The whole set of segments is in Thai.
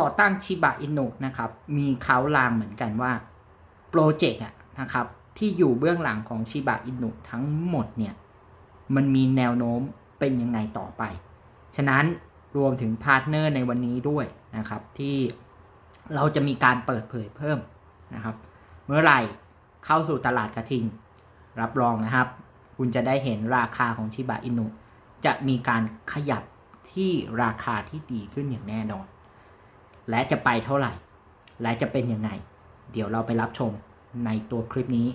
ต่อตั้งชิบะอินุนะครับ มีเขาลางเหมือนกันว่า โปรเจกต์อะนะครับ ที่อยู่เบื้องหลังของชิบะอินุทั้งหมดเนี่ย มันมีแนวโน้มเป็นยังไงต่อไป ฉะนั้นรวมถึงพาร์ทเนอร์ในวันนี้ด้วยนะครับ ที่เราจะมีการเปิดเผยเพิ่มนะครับ เมื่อไหร่เข้าสู่ตลาดกระทิง รับรองนะครับ คุณจะได้เห็นราคาของชิบะอินุจะมีการขยับที่ราคาที่ดีขึ้นอย่างแน่นอน และจะไปเท่าไหร่ และจะเป็นยังไง เดี๋ยวเราไปรับชมในตัวคลิปนี้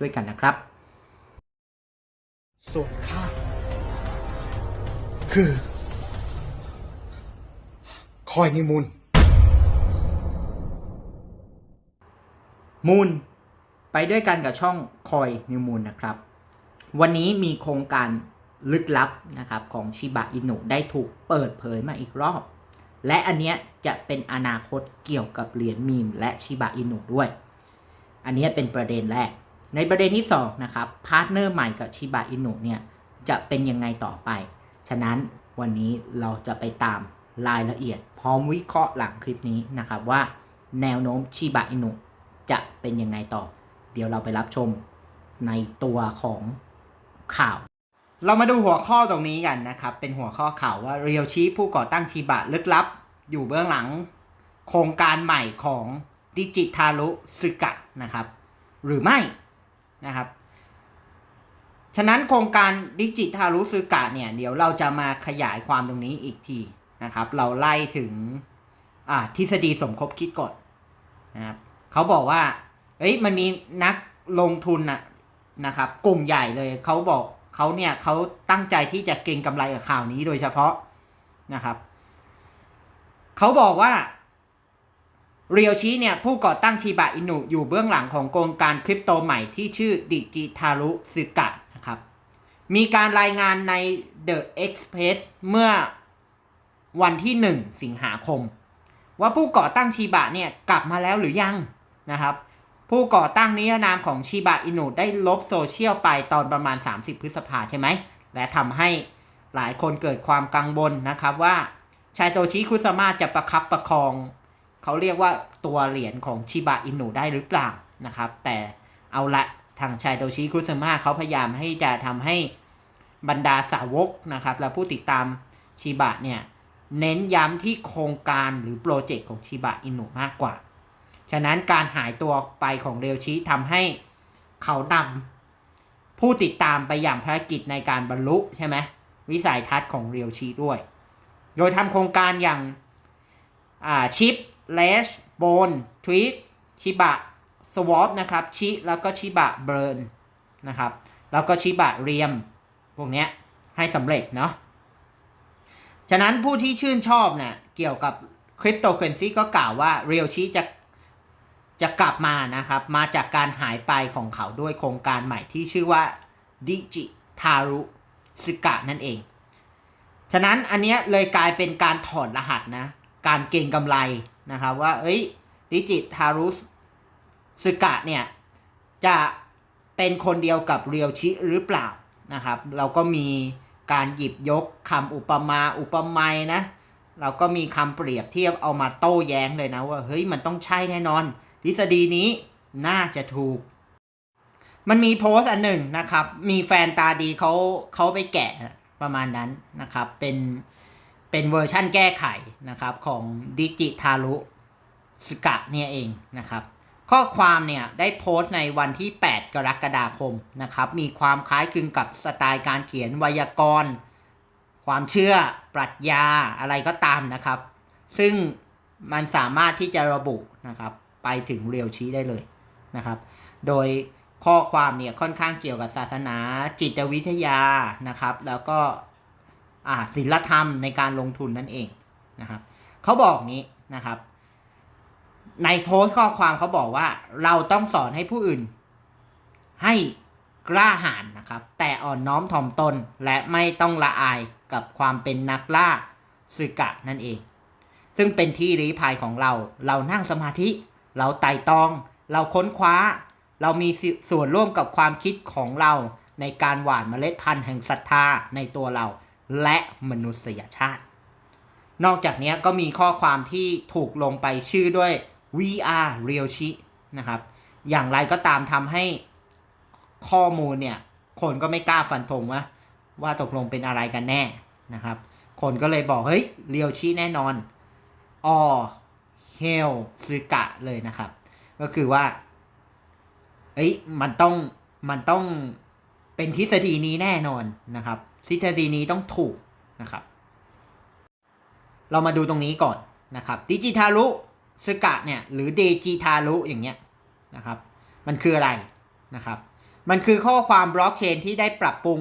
ด้วยกันนะครับ ส่วนข้าคือ คอยนิมุนมูล ไปด้วยกันกับช่องคอยนิวมูลนะครับ วันนี้มีโครงการลึกลับนะครับของชิบะอินุได้ถูกเปิดเผยมาอีกรอบ และอันเนี้ยจะเป็นอนาคตเกี่ยวกับเหรียญมีมและชิบะอินุด้วย อันนี้เป็นประเด็นแรก ในประเด็นที่2นะครับพาร์ทเนอร์ใหม่กับชิบะอินุเนี่ยจะเป็นยังไงต่อไป ฉะนั้นวันนี้เราจะไปตามรายละเอียด พร้อมวิเคราะห์หลังคลิปนี้นะครับว่า แนวโน้มชิบะอินุจะเป็นยังไงต่อ เดี๋ยวเราไปรับชมในตัวของข่าว เรามาดูหัวข้อตรงนี้กันนะครับ เป็นหัวข้อข่าวว่าเรียวชีผู้ก่อตั้งชิบะลึกลับ อยู่เบื้องหลัง โครงการใหม่ของดิจิทารุซึกะนะครับ หรือไม่นะครับ ฉะนั้นโครงการดิจิทารุซึกะเนี่ย เดี๋ยวเราจะมาขยายความตรงนี้อีกทีนะครับ เราไล่ถึงทฤษฎีสมคบคิดกฎนะครับเขาบอกว่าเอ้ยมันมีนักลงทุนนะนะครับ กลุ่มใหญ่เลยเขาบอก เขาเนี่ยเขาตั้งใจที่จะเก็งกำไรกับข่าวนี้โดยเฉพาะนะครับ เขาบอกว่าเรียวชีเนี่ยผู้ก่อตั้งชีบะอินุอยู่เบื้องหลังของโครงการคริปโตใหม่ที่ชื่อดิจิทารุซึกะนะครับ มีการรายงานใน The Express เมื่อวันที่ 1 สิงหาคม ว่าผู้ก่อตั้งชีบะเนี่ยกลับมาแล้วหรือยังนะครับ ผู้ก่อตั้งนิรนามของชิบะอินุได้ลบโซเชียลไปตอนประมาณ 30 พฤษภาใช่ไหม และทำให้หลายคนเกิดความกังวลนะครับว่าชายโตชิคุสมาจะประคับประคอง เขาเรียกว่าตัวเหรียญของชิบะอินุได้หรือเปล่านะครับ แต่เอาละทางชายโตชิคุสมาเขาพยายามให้จะทำให้บรรดาสาวกนะครับ และผู้ติดตามชิบะเนี่ยเน้นย้ำที่โครงการหรือโปรเจกต์ของชิบะอินุมากกว่า ฉะนั้นการหายตัวไปของเรียวชิทำให้เขานำผู้ติดตามไปอย่างภารกิจในการบรรลุใช่ไหมวิสัยทัศน์ของเรียวชิด้วย โดยทำโครงการอย่างาชิปเลชโบนทวีตชิบะสวอปนะครับชิแล้วก็ชิบะเบิร์นนะครับแล้วก็ชิบะเรียม พวกนี้ให้สำเร็จเนาะฉะนั้นผู้ที่ชื่นชอบเนี่ยเกี่ยวกับคริปโตเคอเรนซีก็กล่าวว่าเรียวชีจะ จะกลับมานะครับ มาจากการหายไปของเขาด้วยโครงการใหม่ที่ชื่อว่าดิจิทารุซึกะนั่นเอง ฉะนั้นอันเนี้ยเลยกลายเป็นการถอดรหัสนะ การเก่งกำไรนะครับว่า เอ้ยดิจิทารุซึกะเนี่ย จะเป็นคนเดียวกับเรียวชิหรือเปล่านะครับ เราก็มีการหยิบยกคำอุปมาอุปไมยนะ เราก็มีคำเปรียบเทียบเอามาโต้แย้งเลยนะว่า เฮ้ยมันต้องใช่แน่นอน ทฤษฎีนี้น่าจะถูก มันมีโพสต์อันหนึ่งนะครับ มีแฟนตาดีเขาเขาไปแกะประมาณนั้นนะครับ เป็นเป็นเวอร์ชั่นแก้ไขนะครับของดิจิทารุสกะเนี่ยเองนะครับ ข้อความเนี่ยได้โพสต์ในวันที่ 8 กรกฎาคมนะครับ มีความคล้ายคลึงกับสไตล์การเขียนไวยากรณ์ ความเชื่อปรัชญาอะไรก็ตามนะครับ ซึ่งมันสามารถที่จะระบุนะครับ ไปถึงเรียวชี้ได้เลยนะครับ โดยข้อความเนี่ยค่อนข้างเกี่ยวกับศาสนาจิตวิทยานะครับ แล้วก็ศิลธรรมในการลงทุนนั่นเองนะครับเขาบอกงี้นะครับ ในโพสต์ข้อความเขาบอกว่า เราต้องสอนให้ผู้อื่น ให้กล้าหาญนะครับ แต่อ่อนน้อมถ่อมตนและไม่ต้องละอายกับความเป็นนักล่าสึกะนั่นเอง ซึ่งเป็นที่รีภัยของเรา เรานั่งสมาธิ เราไต่ตอง เราค้นคว้า เรามีส่วนร่วมกับความคิดของเราในการหว่านเมล็ดพันธุ์แห่งศรัทธาในตัวเรา และมนุษยชาติ นอกจากนี้ก็มีข้อความที่ถูกลงไปชื่อด้วย VR Realchi นะครับ อย่างไรก็ตามทำให้ข้อมูลเนี่ย คนก็ไม่กล้าฟันธงว่าว่าตกลงเป็นอะไรกันแน่นะครับ คนก็เลยบอก เฮ้ยเรียวชิแน่นอนอ๋อ เฮลซึกะเลยนะครับ ก็คือว่า เอ้ยมันต้องมันต้องเป็นทฤษฎีนี้แน่นอนนะครับทฤษฎีนี้ต้องถูกนะครับ เรามาดูตรงนี้ก่อนนะครับดิจิทารุซึกะเนี่ยหรือเดจิทารุอย่างเงี้ยนะครับ มันคืออะไรนะครับ มันคือข้อความบล็อกเชนที่ได้ปรับปรุง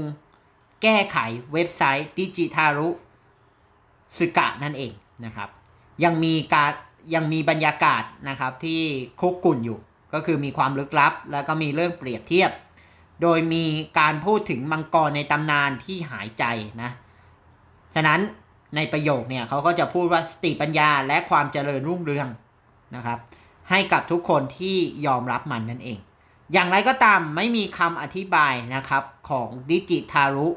แก้ไขเว็บไซต์ดิจิทารุซึกะนั่นเองนะครับ ยังมีการ ยังมีบรรยากาศนะครับที่คุกกุ่นอยู่ ก็คือมีความลึกลับ แล้วก็มีเรื่องเปรียบเทียบ โดยมีการพูดถึงมังกรในตำนานที่หายใจนะ ฉะนั้นในประโยคเนี่ยเขาก็จะพูดว่าสติปัญญาและความเจริญรุ่งเรืองนะครับ ให้กับทุกคนที่ยอมรับมันนั่นเอง อย่างไรก็ตามไม่มีคำอธิบายนะครับของดิจิทารุ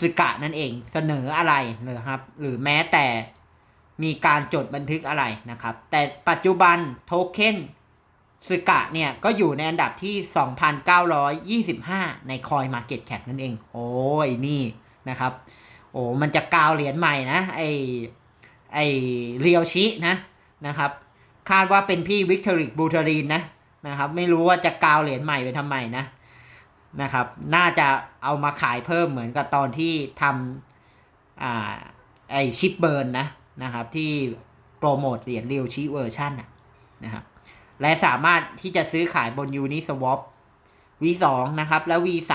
สกะนั่นเองเสนออะไรเลยครับ หรือแม้แต่ มีการจดบันทึกอะไรนะครับ แต่ปัจจุบันโทเค็นสึกะเนี่ย ก็อยู่ในอันดับที่ 2,925 ในคอย Market Cap นั่นเอง โอ้ยนี่นะครับ โอ้มันจะกาวเหรียญใหม่นะ ไอไอเรียวชินะนะครับ คาดว่าเป็นพี่วิกตอริกบูทารีนนะนะครับ ไม่รู้ว่าจะกาวเหรียญใหม่ไปทำไมนะนะครับ น่าจะเอามาขายเพิ่มเหมือนกับตอนที่ทำอ่าไอชิปเบิร์นนะ นะครับที่โปรโมทเหรียญเรียวชิเวอร์ชันนะครับและสามารถที่จะซื้อขายบน Uniswap V2 นะครับ และ V3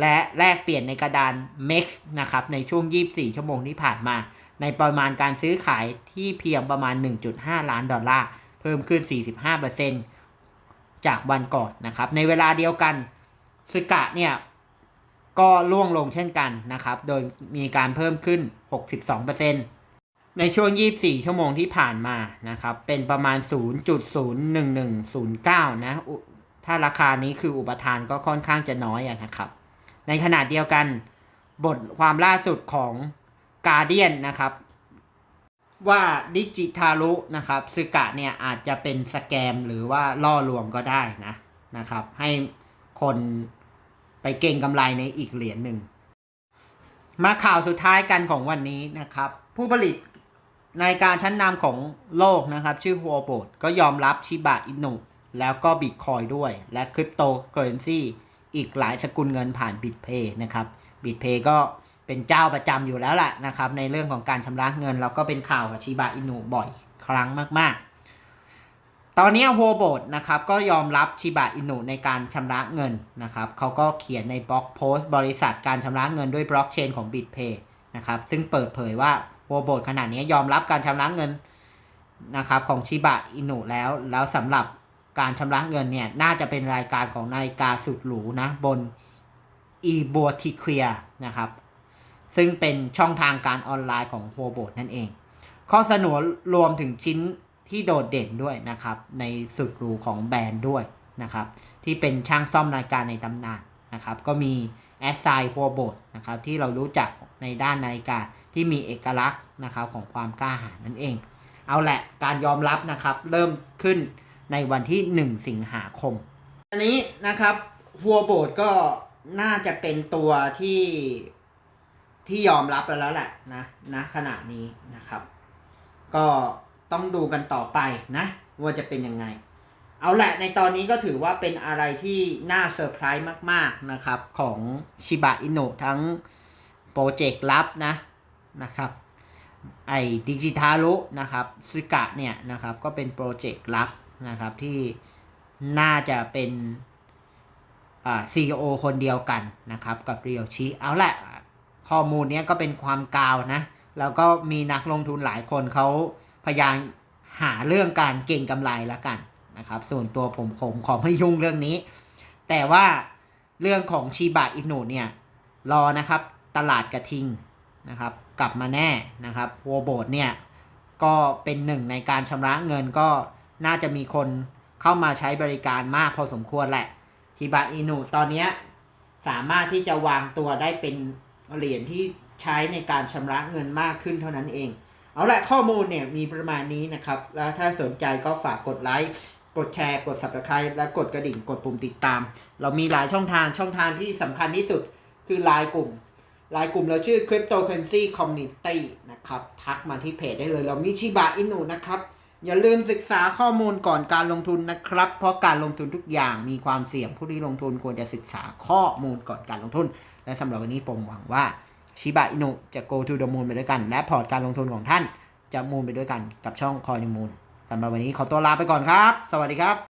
และแลกเปลี่ยนในกระดาน MEX นะครับ ในช่วง 24 ชั่วโมงที่ผ่านมา ในปริมาณการซื้อขายที่เพียงประมาณ 1.5 ล้านดอลลาร์ เพิ่มขึ้น 45%จากวันก่อนนะครับ ในเวลาเดียวกันสกะเนี่ย ก็ล่วงลงเช่นกันนะครับ โดยมีการเพิ่มขึ้น 62% ในช่วง 24 ชั่วโมงที่ผ่านมานะครับ เป็นประมาณ 0.01109 นะ ถ้าราคานี้คืออุปทานก็ค่อนข้างจะน้อยนะครับ ในขณะเดียวกันบทความล่าสุดของ Guardian นะครับ ว่าดิจิทารุนะครับซึกะเนี่ยอาจจะเป็นสแกมหรือว่าล่อลวงก็ได้นะนะครับ ให้คนไปเก่งกำไรในอีกเหรียญหนึ่ง มาข่าวสุดท้ายกันของวันนี้นะครับ ผู้ผลิต ในการชั้นนำของโลกนะครับ ชื่อฮัวโบดก็ยอมรับชิบะอินุแล้วก็บิตคอยด้วย และคริปโตเคอเรนซีอีกหลายสกุลเงินผ่านบิตเพย์นะครับบิตเพย์ก็เป็นเจ้าประจำอยู่แล้วแหละนะครับ ในเรื่องของการชำระเงินเราก็เป็นข่าวกับชิบะอินุบ่อยครั้งมากๆ ตอนนี้ฮัวโบดนะครับก็ยอมรับชิบะอินุในการชำระเงินนะครับเขาก็เขียนในบล็อกโพสต์บริษัทการชำระเงินด้วยบล็อกเชนของ BitPay นะครับซึ่งเปิดเผยว่า ฮัวโบดขนาดนี้ยอมรับการชำระเงินนะครับของชิบะอินุแล้ว แล้วสำหรับการชำระเงินเนี่ย น่าจะเป็นรายการของนาฬิกาสุดหรูนะ บน e b o t i q u i a นะครับ ซึ่งเป็นช่องทางการออนไลน์ของโฮโบดนั่นเอง ข้อเสนอรวมถึงชิ้นที่โดดเด่นด้วยนะครับ ในสุดหรูของแบรนด์ด้วยนะครับ ที่เป็นช่างซ่อมนาฬิกาในตำนานนะครับ ก็มีแอสไซโฮโบดนะครับที่เรารู้จักในด้านนาฬิกา ที่มีเอกลักษณ์นะครับของความกล้าหาญนั่นเอง เอาแหละการยอมรับนะครับเริ่มขึ้นในวันที่ 1 สิงหาคม อันนี้นะครับฮัวโบดก็น่าจะเป็นตัวที่ที่ยอมรับไปแล้วแหละนะนะขณะนี้นะครับ ก็ต้องดูกันต่อไปนะ ว่าจะเป็นยังไง เอาแหละในตอนนี้ก็ถือว่าเป็นอะไรที่น่าเซอร์ไพรส์มาก ๆนะครับ ของชิบะอิโนะทั้งโปรเจกต์ลับนะ นะครับไอ้ดิจิทารุนะครับซึกะเนี่ยนะครับก็เป็นโปรเจกต์ลับนะครับที่น่าจะเป็นอ่าซีอคนเดียวกันนะครับกับเรียวชิเอาละข้อมูลเนี้ยก็เป็นความกาวนะ แล้วก็มีนักลงทุนหลายคนเขาพยายามหาเรื่องการเก่งกำไรล้วกันนะครับ ส่วนตัวผมผมขอไม่ยุ่งเรื่องนี้ แต่ว่าเรื่องของชีบะอินุเนี่ยรอนะครับตลาดกระทิงนะครับ กลับมาแน่นะครับโวโบดเนี่ยก็เป็นหนึ่งในการชำระเงินก็น่าจะมีคนเข้ามาใช้บริการมากพอสมควรแหละชิบะอินุตอนนี้สามารถที่จะวางตัวได้เป็นเหรียญที่ใช้ในการชำระเงินมากขึ้นเท่านั้นเอง เอาละข้อมูลเนี่ยมีประมาณนี้นะครับ แล้วถ้าสนใจก็ฝากกดไลค์ กดแชร์ กด subscribe และกดกระดิ่ง กดปุ่มติดตาม เรามีหลายช่องทางช่องทางที่สำคัญที่สุดคือไลน์กลุ่ม ไลน์กลุ่มเราชื่อ cryptocurrency community นะครับ ทักมาที่เพจได้เลยเรามีชิบะอินุนะครับ อย่าลืมศึกษาข้อมูลก่อนการลงทุนนะครับ เพราะการลงทุนทุกอย่างมีความเสี่ยงผู้ที่ลงทุนควรจะศึกษาข้อมูลก่อนการลงทุน และสำหรับวันนี้ผมหวังว่าชิบะอินุจะ go to the moon ไปด้วยกัน และพอร์ตการลงทุนของท่านจะมูนไปด้วยกันกับช่องคอยนิมูลสำหรับวันนี้ขอตัวลาไปก่อนครับ สวัสดีครับ